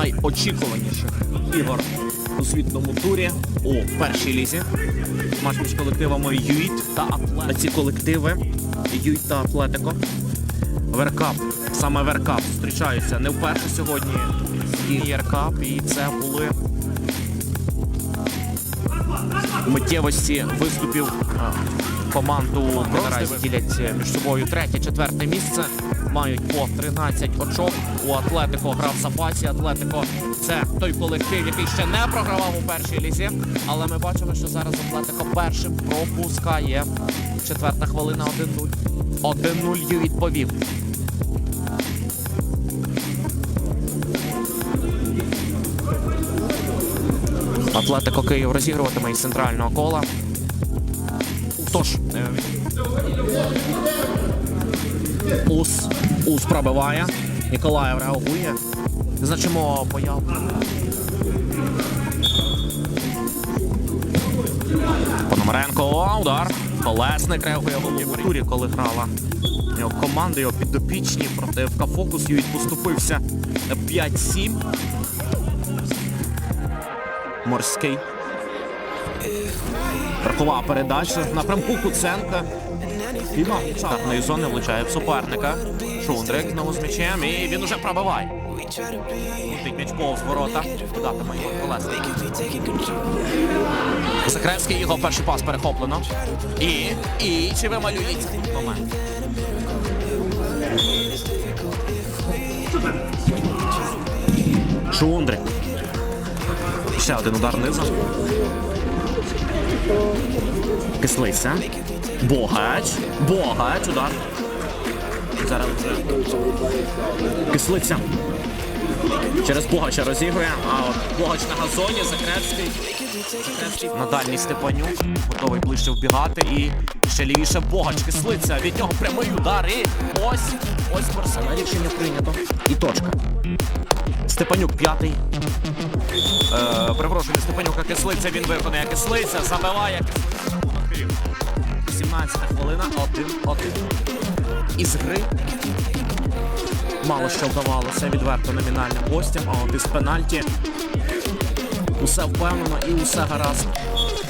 найочікуваніших ігор у світному турі у першій лізі. Матч між колективами ЮІТ та Атлетико. Ці колективи ЮІТ та Атлетико. Веркап, саме Веркап зустрічаються не вперше сьогодні. І Веркап, і це були миттєвості виступів команду наразі ділять е, між собою третє, четверте місце. Мають по 13 очок. У Атлетико грав в. Атлетико це той колектив, який ще не програвав у першій лізі. Але ми бачимо, що зараз Атлетико першим пропускає. Четверта хвилина 1-0. 1-0 Ювіт повів. Атлетико Київ розігруватиме із центрального кола. Тож, е, Ус. Ус пробиває. Ніколаєв реагує. Значимо появу. Пономаренко, удар. Колесник реагує в голові турі, коли грала. Його команда, його підопічні проти ФК Фокус Ювіт поступився 5-7. Морський. Рахова передача напрямку Куценка. Фіма штатної зони влучає в суперника. Шундрик знову з м'ячем і він уже пробиває. Летить м'яч повз ворота. Датиме його колесник. Закревський його перший пас перехоплено. І. І чи вималюється момент? Шундрик. Ще один удар низом. Кислиця. Богач. Богач. Удар. Зараз вже. Кислиця. Через Богача розігрує. А от Богач на газоні. Закревський. Закревський. На дальній Степанюк. Готовий ближче вбігати. І ще лівіше Богач. Кислиця. Від нього прямий удар. І ось. Ось Барселона. Рішення прийнято. І точка. Степанюк п'ятий. Е, Перепрошую, Степанюка кислиця, він виконує кислиця, забиває кислиця. 17 хвилина, 1-1. Із гри. Мало що вдавалося відверто номінальним гостям, а от із пенальті. Усе впевнено і усе гаразд.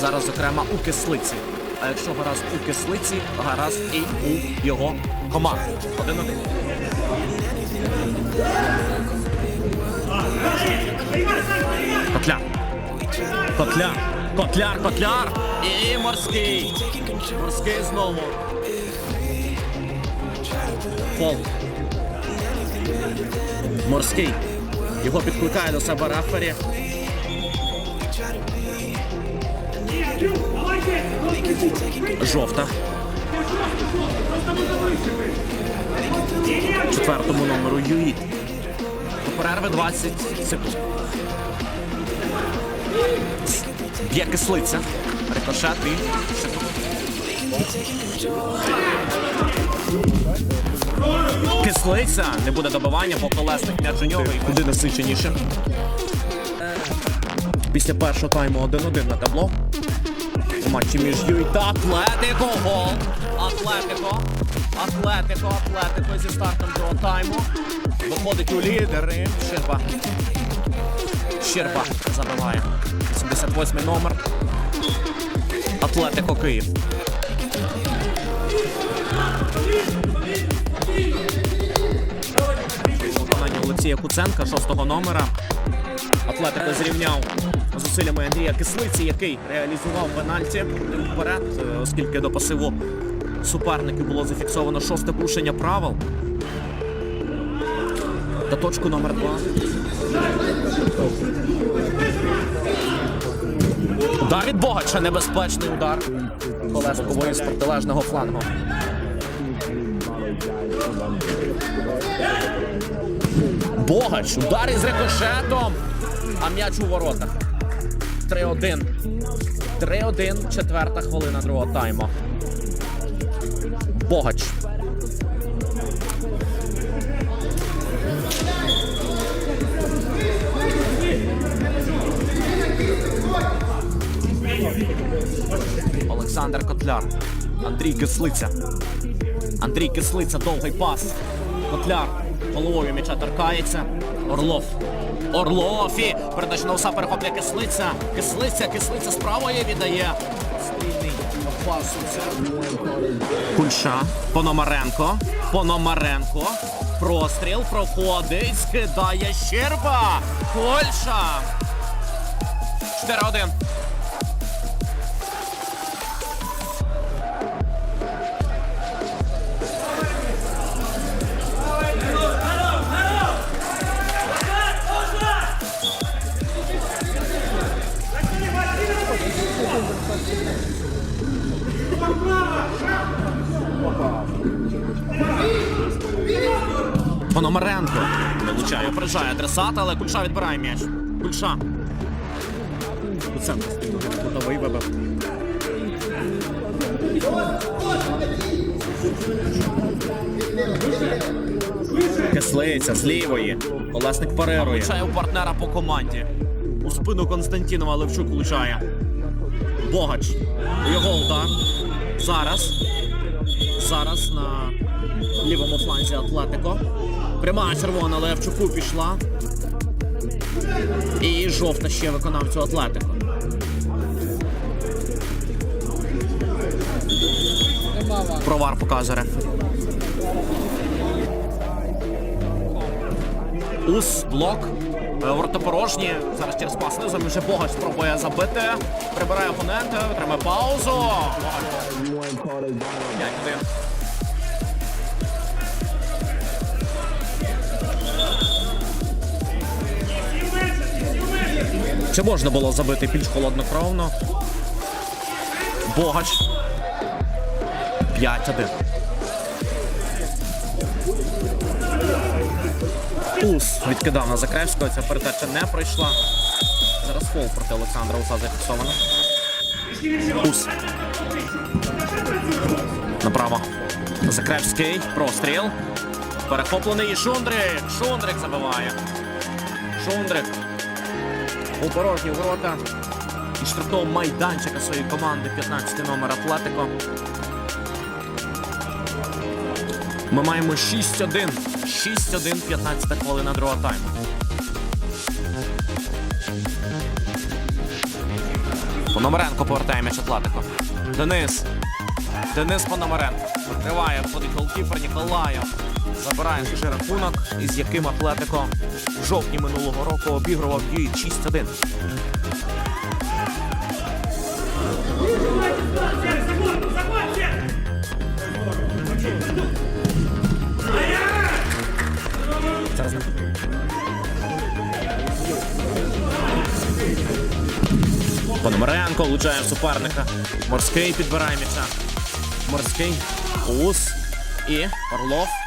Зараз, зокрема, у кислиці. А якщо гаразд у кислиці, гаразд і у його команди. Один-один. Котляр. Котляр. Котляр, котляр. І морський. Морський знову. Фол. Морський. Його підкликає до себе рефері. Жовта. Четвертому номеру Юїт. До перерви 20 секунд. Б'є кислиця. Рикошет і Кислиця. Не буде добивання, бо колесник м'яч у нього і куди насиченіше. Після першого тайму 1-1 на табло. У матчі між Юй та Атлетико. Гол. Атлетико. Атлетико, Атлетико зі стартом другого тайму. Виходить у лідери. Щерба. Щерба забиває. 78 номер. Атлетико Київ. Олексія Куценка, шостого номера. Атлетико зрівняв зусиллями Андрія Кислиці, який реалізував пенальті вперед, е, оскільки до пасиву суперників було зафіксовано шосте порушення правил. Та точку номер два. Удар від Богача, небезпечний удар. Колескової з протилежного флангу. Богач, удар із рикошетом. А м'яч у воротах. 3-1. 3-1, четверта хвилина другого тайму. Богач. Олександр Котляр. Андрій Кислиця. Андрій Кислиця, довгий пас. Котляр головою м'яча торкається. Орлов. Орлов і передача на уса перехоплює кислиця. Кислиця, кислиця з правої віддає. Стрільний. Кульша. Пономаренко. Пономаренко. Простріл проходить. Скидає Щерба. Кольша. 4-1. Вилучає, опереджає адресата, але Кульша відбирає м'яч. Кульша. У центр. Кутовий вибив. Кислиця з лівої. Колесник парирує. Влучає у партнера по команді. У спину Константінова Левчук влучає. Богач. Його удар. Зараз. Зараз на лівому фланзі Атлетико. Пряма червона Левчуку пішла. І жовта ще виконавцю Атлетико. Провар показує. Ус, блок. Ворота порожні. Зараз через пас низом вже Богач спробує забити. Прибирає опонента, отримає паузу. 5-1. Чи можна було забити більш холоднокровно? Богач. 5-1. Ус відкидав на Закревського. Ця передача не пройшла. Зараз фол проти Олександра Уса зафіксовано. Ус. Направо. Закревський. Простріл. Перехоплений Шундрик. Шундрик забиває. Шундрик. У порожні ворота. І штрафного майданчика своєї команди 15 номер Атлетико. Ми маємо 6-1. 6-1, 15 хвилина другого тайму. Пономаренко повертає м'яч Атлетико. Денис. Денис Пономаренко. Прикриває входить голкіпер Ніколаєв. Забирає свіжий рахунок, із яким Атлетико в жовтні минулого року обігрував її 6-1. Пономаренко влучає суперника. Морський підбирає м'яча. Морський. Ус. І Орлов.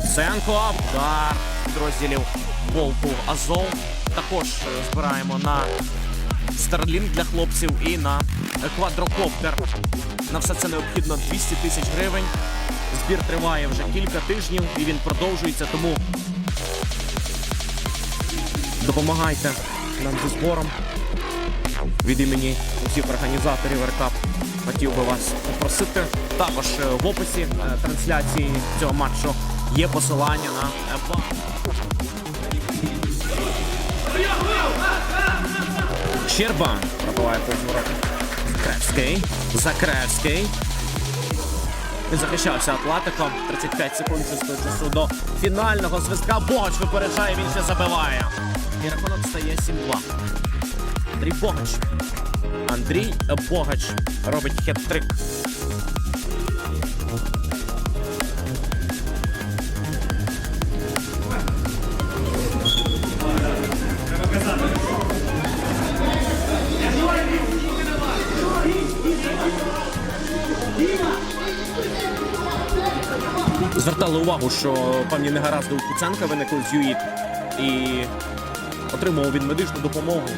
Куценко. Удар підрозділів Болту Азов. Також е, збираємо на Старлінг для хлопців і на квадрокоптер. На все це необхідно 200 тисяч гривень. Збір триває вже кілька тижнів і він продовжується, тому допомагайте нам зі збором від імені усіх організаторів РКАП. Хотів би вас попросити. Також е, в описі е, трансляції цього матчу є посилання на е. Щерба пробиває повз ворота. Закревський. Закревський. Він захищався Атлетиком. 35 секунд чистого часу до фінального свистка. Богач випереджає, він ще забиває. І рахунок стає 7-2. Андрій Богач. Андрій Богач робить хет-трик. Звертали увагу, що певні негаразди у Куценка виникли з ЮІТ і отримував він медичну допомогу.